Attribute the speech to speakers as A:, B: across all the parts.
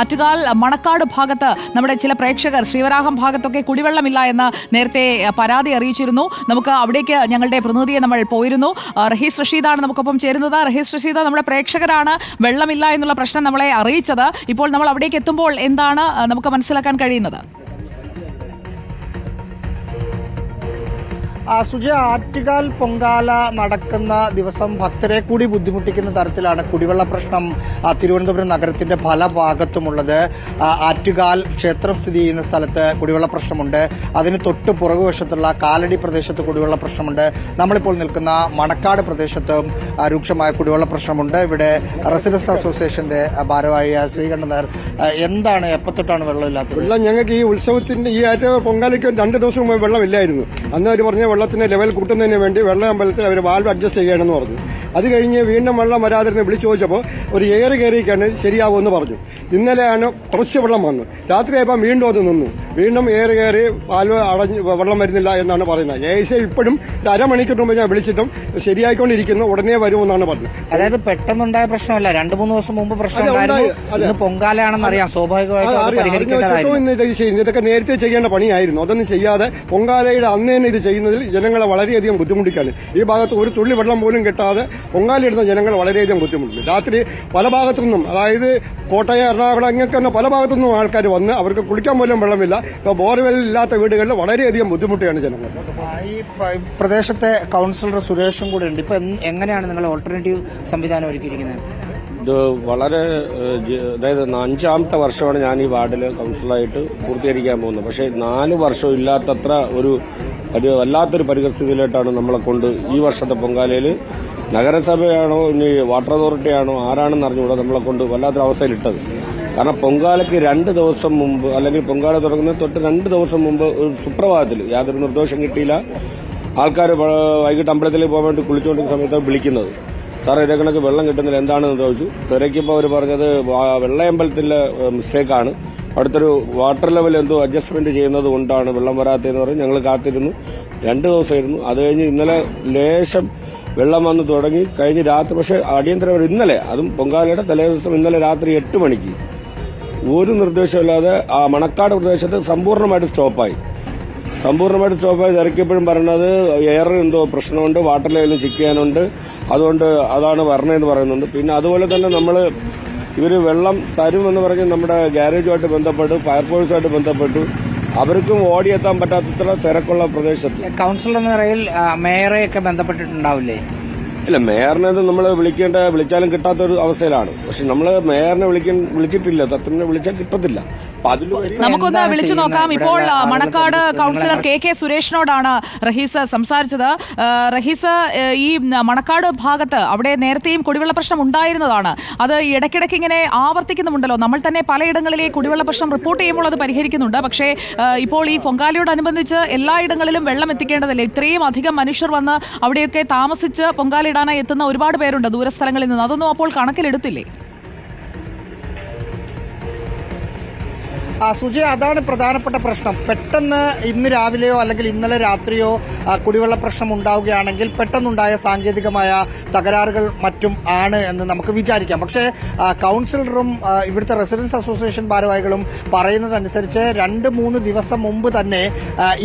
A: ആറ്റുകാൽ മണക്കാട് ഭാഗത്ത് നമ്മുടെ ചില പ്രേക്ഷകർ ശ്രീവരാഹം ഭാഗത്തൊക്കെ കുടിവെള്ളമില്ല എന്ന് നേരത്തെ പരാതി അറിയിച്ചിരുന്നു. നമുക്ക് അവിടേക്ക് ഞങ്ങളുടെ പ്രതിനിധിയെ നമ്മൾ പോയിരുന്നു. റഹീസ് റഷീദാണ് നമുക്കൊപ്പം ചേരുന്നത്. റഹീസ് റഷീദ് നമ്മുടെ പ്രേക്ഷകരാണ് വെള്ളമില്ല എന്നുള്ള പ്രശ്നം നമ്മളെ അറിയിച്ചത്. ഇപ്പോൾ നമ്മൾ അവിടേക്ക് എത്തുമ്പോൾ എന്താണ് നമുക്ക് മനസ്സിലാക്കാൻ കഴിയുന്നത്?
B: സുജ ആറ്റുകാൽ പൊങ്കാല നടക്കുന്ന ദിവസം ഭക്തരെ കൂടി ബുദ്ധിമുട്ടിക്കുന്ന തരത്തിലാണ് കുടിവെള്ള പ്രശ്നം തിരുവനന്തപുരം നഗരത്തിന്റെ പല ഭാഗത്തുമുള്ളത്. ആറ്റുകാൽ ക്ഷേത്രം സ്ഥിതി ചെയ്യുന്ന സ്ഥലത്ത് കുടിവെള്ള പ്രശ്നമുണ്ട്. അതിന് തൊട്ട് പുറകുവശത്തുള്ള കാലടി പ്രദേശത്ത് കുടിവെള്ള പ്രശ്നമുണ്ട്. നമ്മളിപ്പോൾ നിൽക്കുന്ന മണക്കാട് പ്രദേശത്തും രൂക്ഷമായ കുടിവെള്ള പ്രശ്നമുണ്ട്. ഇവിടെ റെസിഡൻസ് അസോസിയേഷന്റെ ഭാരവാഹിയ ശ്രീകണ്ഠൻ നായർ എന്താണ് എപ്പത്തൊട്ടാണ് വെള്ളമില്ലാത്തത്?
C: വെള്ളം ഞങ്ങൾക്ക് ഈ ഉത്സവത്തിന്റെ ഈ ആറ്റ പൊങ്കാലയ്ക്ക് രണ്ട് ദിവസം മുമ്പ് വെള്ളമില്ലായിരുന്നു. അന്ന് അവർ പറഞ്ഞ വെള്ളത്തിന്റെ ലെവൽ കൂട്ടുന്നതിന് വേണ്ടി വെള്ള അമ്പലത്തിൽ അവർ വാൽവ് അഡ്ജസ്റ്റ് ചെയ്യണമെന്ന് പറഞ്ഞു. അത് കഴിഞ്ഞ് വീണ്ടും വെള്ളം വരാതിരുന്ന് വിളിച്ചു ചോദിച്ചപ്പോൾ ഒരു ഏറ് കയറിയൊക്കെയാണ് ശരിയാവുമെന്ന് പറഞ്ഞു. ഇന്നലെയാണ് കുറച്ച് വെള്ളം വന്നു. രാത്രിയായപ്പോൾ വീണ്ടും അത് നിന്നു. വീണ്ടും ഏറെ കയറി വാൽവ് അടഞ്ഞ് വെള്ളം വരുന്നില്ല എന്നാണ് പറയുന്നത്. ഏകദേശം ഇപ്പോഴും ഒരു അരമണിക്കൂർ മുമ്പ് ഞാൻ വിളിച്ചിട്ടും ശരിയായിക്കൊണ്ടിരിക്കുന്നു ഉടനെ വരുമെന്നാണ് പറഞ്ഞത്.
B: അതായത് പെട്ടെന്നുണ്ടായ പ്രശ്നമല്ല. രണ്ടു മൂന്ന് ദിവസം മുമ്പ് പ്രശ്നം പൊങ്കാലാണെന്ന് അറിയാം. സ്വാഭാവികമായിട്ടും
C: ഇതൊക്കെ നേരത്തെ ചെയ്യേണ്ട പണിയായിരുന്നു. അതൊന്നും ചെയ്യാതെ പൊങ്കാലയുടെ അന്ന് തന്നെ ഇത് ചെയ്യുന്നതിൽ ജനങ്ങളെ വളരെയധികം ബുദ്ധിമുട്ടിക്കാണ്. ഈ ഭാഗത്ത് ഒരു തുള്ളി വെള്ളം പോലും കിട്ടാതെ പൊങ്കാലയിടുന്ന ജനങ്ങൾ വളരെയധികം ബുദ്ധിമുട്ടുണ്ട്. രാത്രി പല ഭാഗത്തു നിന്നും അതായത് കോട്ടയം എറണാകുളം അങ്ങനെ പല ഭാഗത്തു നിന്നും ആൾക്കാർ വന്ന് അവർക്ക് കുളിക്കാൻ പോലും വെള്ളമില്ല. ഇപ്പോൾ ബോർവെൽ ഇല്ലാത്ത വീടുകളിൽ വളരെയധികം ബുദ്ധിമുട്ടിയാണ് ജനങ്ങൾ.
B: ഈ പ്രദേശത്തെ കൗൺസിലർ സുരേഷും കൂടെ ഉണ്ട്. ഇപ്പൊ എങ്ങനെയാണ് നിങ്ങൾ ഓൾട്ടർനേറ്റീവ് സംവിധാനം ഒരുക്കിയിരിക്കുന്നത്?
D: ഇത് വളരെ അതായത് അഞ്ചാമത്തെ വർഷമാണ് ഞാൻ ഈ വാർഡിൽ കൗൺസിലായിട്ട് പൂർത്തീകരിക്കാൻ പോകുന്നത്. പക്ഷേ നാല് വർഷം ഇല്ലാത്തത്ര ഒരു വല്ലാത്തൊരു പരിസ്ഥിതിയിലോട്ടാണ് നമ്മളെ കൊണ്ട് ഈ വർഷത്തെ പൊങ്കാലയിൽ നഗരസഭയാണോ ഇനി വാട്ടർ അതോറിറ്റിയാണോ ആരാണെന്ന് അറിഞ്ഞുകൂടാ നമ്മളെ കൊണ്ട് വല്ലാത്തൊരു അവസ്ഥയിലിട്ടത് കാരണം പൊങ്കാലയ്ക്ക് രണ്ട് ദിവസം മുമ്പ് അല്ലെങ്കിൽ പൊങ്കാല തുടങ്ങുന്ന തൊട്ട് രണ്ട് ദിവസം മുമ്പ് ഒരു സുപ്രഭാതത്തിൽ യാതൊരു നിർദ്ദേശം കിട്ടിയില്ല. ആൾക്കാർ വൈകിട്ട് അമ്പലത്തിൽ പോകാൻ വേണ്ടി കുളിച്ചുകൊണ്ടിരിക്കുന്ന സമയത്താണ് വിളിക്കുന്നത്. സാറേ ഇതേ വെള്ളം കിട്ടുന്നില്ല. എന്താണെന്ന് ചോദിച്ചു. തിരക്കിയപ്പോൾ അവർ പറഞ്ഞത് വെള്ളയമ്പലത്തിലെ മിസ്റ്റേക്കാണ്. അടുത്തൊരു വാട്ടർ ലെവൽ എന്തോ അഡ്ജസ്റ്റ്മെന്റ് ചെയ്യുന്നത് കൊണ്ടാണ് വെള്ളം വരാത്തതെന്ന് പറഞ്ഞ് ഞങ്ങൾ കാത്തിരുന്നു. രണ്ട് ദിവസമായിരുന്നു. അത് കഴിഞ്ഞ് ഇന്നലെ ലേശം വെള്ളം വന്ന് തുടങ്ങി. കഴിഞ്ഞ് രാത്രി പക്ഷേ അടിയന്തരം ഇന്നലെ അതും പൊങ്കാലയുടെ തലേ ദിവസം ഇന്നലെ രാത്രി എട്ട് മണിക്ക് ഒരു നിർദ്ദേശമില്ലാതെ ആ മണക്കാട് പ്രദേശത്ത് സമ്പൂർണമായിട്ട് സ്റ്റോപ്പായി. സമ്പൂർണമായിട്ട് സ്റ്റോപ്പായി. തിരക്കിയപ്പോഴും പറയുന്നത് എയർ എന്തോ പ്രശ്നമുണ്ട് വാട്ടർ ലെവലും ചെക്ക് ചെയ്യാനുണ്ട്. അതുകൊണ്ട് അതാണ് വരണതെന്ന് പറയുന്നുണ്ട്. പിന്നെ അതുപോലെ തന്നെ നമ്മൾ ഇവർ വെള്ളം തരുമെന്ന് പറഞ്ഞ് നമ്മുടെ ഗ്യാരേജുമായിട്ട് ബന്ധപ്പെട്ടു ഫയർഫോഴ്സുമായിട്ട് ബന്ധപ്പെട്ടു. അവർക്കും ഓടിയെത്താൻ പറ്റാത്തത്ര തിരക്കുള്ള പ്രദേശത്ത്.
B: കൗൺസിലർ എന്ന ആ, മേയറെയൊക്കെ ബന്ധപ്പെട്ടിട്ടുണ്ടാവില്ലേ?
D: ഇല്ല മേയറിനെ നമ്മൾ വിളിക്കേണ്ട വിളിച്ചാലും കിട്ടാത്ത ഒരു അവസ്ഥയിലാണ്. പക്ഷെ നമ്മൾ മേയറിനെ വിളിക്കാൻ വിളിച്ചിട്ടില്ല. തത്വനെ വിളിച്ചാൽ കിട്ടത്തില്ല.
A: നമുക്കൊന്ന് വിളിച്ചു നോക്കാം. ഇപ്പോൾ മണക്കാട് കൗൺസിലർ കെ കെ സുരേഷിനോടാണ് റഹീസ് സംസാരിച്ചത്. റഹീസ് ഈ മണക്കാട് ഭാഗത്ത് അവിടെ നേരത്തെയും കുടിവെള്ള പ്രശ്നം ഉണ്ടായിരുന്നതാണ്. അത് ഇടയ്ക്കിടയ്ക്ക് ഇങ്ങനെ ആവർത്തിക്കുന്നുണ്ടല്ലോ. നമ്മൾ തന്നെ പലയിടങ്ങളിലെ കുടിവെള്ള പ്രശ്നം റിപ്പോർട്ട് ചെയ്യുമ്പോൾ അത് പരിഹരിക്കുന്നുണ്ട്. പക്ഷേ ഇപ്പോൾ ഈ പൊങ്കാലയോടനുബന്ധിച്ച് എല്ലായിടങ്ങളിലും വെള്ളം എത്തിക്കേണ്ടതല്ലേ? ഇത്രയും അധികം മനുഷ്യർ വന്ന് അവിടെയൊക്കെ താമസിച്ച് പൊങ്കാലയിടാനായി എത്തുന്ന ഒരുപാട് പേരുണ്ട് ദൂരസ്ഥലങ്ങളിൽ നിന്ന്. അതൊന്നും അപ്പോൾ കണക്കിലെടുത്തില്ലേ?
B: ആ സുജി അതാണ് പ്രധാനപ്പെട്ട പ്രശ്നം. പെട്ടെന്ന് ഇന്ന് രാവിലെയോ അല്ലെങ്കിൽ ഇന്നലെ രാത്രിയോ കുടിവെള്ള പ്രശ്നം ഉണ്ടാവുകയാണെങ്കിൽ പെട്ടെന്നുണ്ടായ സാങ്കേതികമായ തകരാറുകൾ മറ്റും ആണ് എന്ന് നമുക്ക് വിചാരിക്കാം. പക്ഷേ കൗൺസിലറും ഇവിടുത്തെ റെസിഡൻസ് അസോസിയേഷൻ ഭാരവാഹികളും പറയുന്നതനുസരിച്ച് രണ്ട് മൂന്ന് ദിവസം മുമ്പ് തന്നെ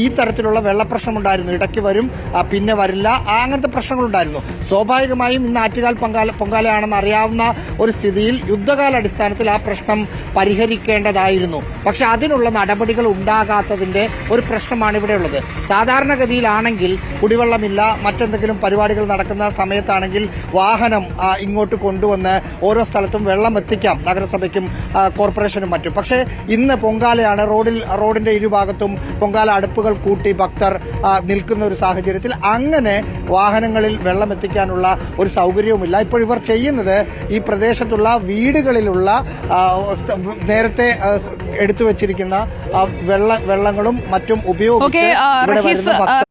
B: ഈ തരത്തിലുള്ള വെള്ളപ്രശ്നം ഉണ്ടായിരുന്നു. ഇടയ്ക്ക് വരും പിന്നെ വരില്ല. അങ്ങനത്തെ പ്രശ്നങ്ങളുണ്ടായിരുന്നു. സ്വാഭാവികമായും ഇന്ന് ആറ്റുകാൽ പൊങ്കാല പൊങ്കാലയാണെന്ന് അറിയാവുന്ന ഒരു സ്ഥിതിയിൽ യുദ്ധകാലാടിസ്ഥാനത്തിൽ ആ പ്രശ്നം പരിഹരിക്കേണ്ടതായിരുന്നു. പക്ഷെ അതിനുള്ള നടപടികൾ ഉണ്ടാകാത്തതിന്റെ ഒരു പ്രശ്നമാണ് ഇവിടെ ഉള്ളത്. സാധാരണഗതിയിലാണെങ്കിൽ കുടിവെള്ളമില്ല മറ്റെന്തെങ്കിലും പരിപാടികൾ നടക്കുന്ന സമയത്താണെങ്കിൽ വാഹനം ഇങ്ങോട്ട് കൊണ്ടുവന്ന് ഓരോ സ്ഥലത്തും വെള്ളം എത്തിക്കാം. നഗരസഭയ്ക്കും കോർപ്പറേഷനും മറ്റും. പക്ഷേ ഇന്ന് പൊങ്കാലയാണ് റോഡിൽ റോഡിന്റെ ഇരുഭാഗത്തും പൊങ്കാല അടുപ്പുകൾ കൂട്ടി ഭക്തർ നിൽക്കുന്ന ഒരു സാഹചര്യത്തിൽ അങ്ങനെ വാഹനങ്ങളിൽ വെള്ളം എത്തിക്കാനുള്ള ഒരു സൗകര്യവുമില്ല. ഇപ്പോൾ ഇവർ ചെയ്യുന്നത് ഈ പ്രദേശത്തുള്ള വീടുകളിലുള്ള നേരത്തെ സ് എടുത്തു വെച്ചിരിക്കുന്ന വെള്ള വെള്ളങ്ങളും മറ്റും ഉപയോഗിച്ച്